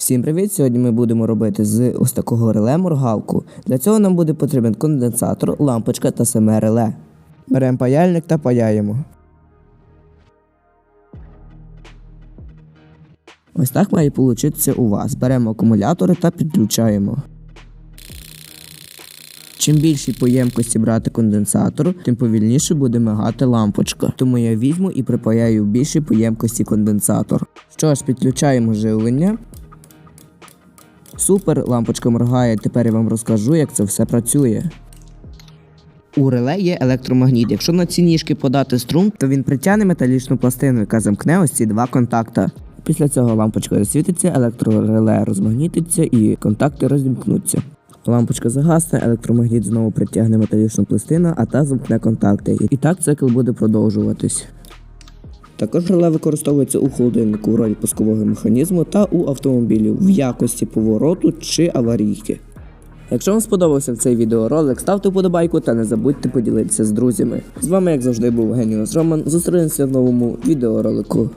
Всім привіт! Сьогодні ми будемо робити з ось такого реле моргалку. Для цього нам буде потрібен конденсатор, лампочка та саме реле. Беремо паяльник та паяємо. Ось так має получитися у вас. Беремо акумулятори та підключаємо. Чим більші по ємкості брати конденсатор, тим повільніше буде мигати лампочка. Тому я візьму і припаяю в більшій по ємкості конденсатор. Що ж, підключаємо живлення. Супер, лампочка моргає. Тепер я вам розкажу, як це все працює. У реле є електромагніт. Якщо на ці ніжки подати струм, то він притягне металічну пластину, яка замкне ось ці два контакта. Після цього лампочка засвітиться, електрореле розмагнітиться і контакти розімкнуться. Лампочка загасне, електромагніт знову притягне металічну пластину, а та замкне контакти. І так цикл буде продовжуватись. Також реле використовується у холодильнику в ролі пускового механізму та у автомобілів в якості повороту чи аварійки. Якщо вам сподобався цей відеоролик, ставте вподобайку та не забудьте поділитися з друзями. З вами, як завжди, був Геніус Роман. Зустрінемося в новому відеоролику.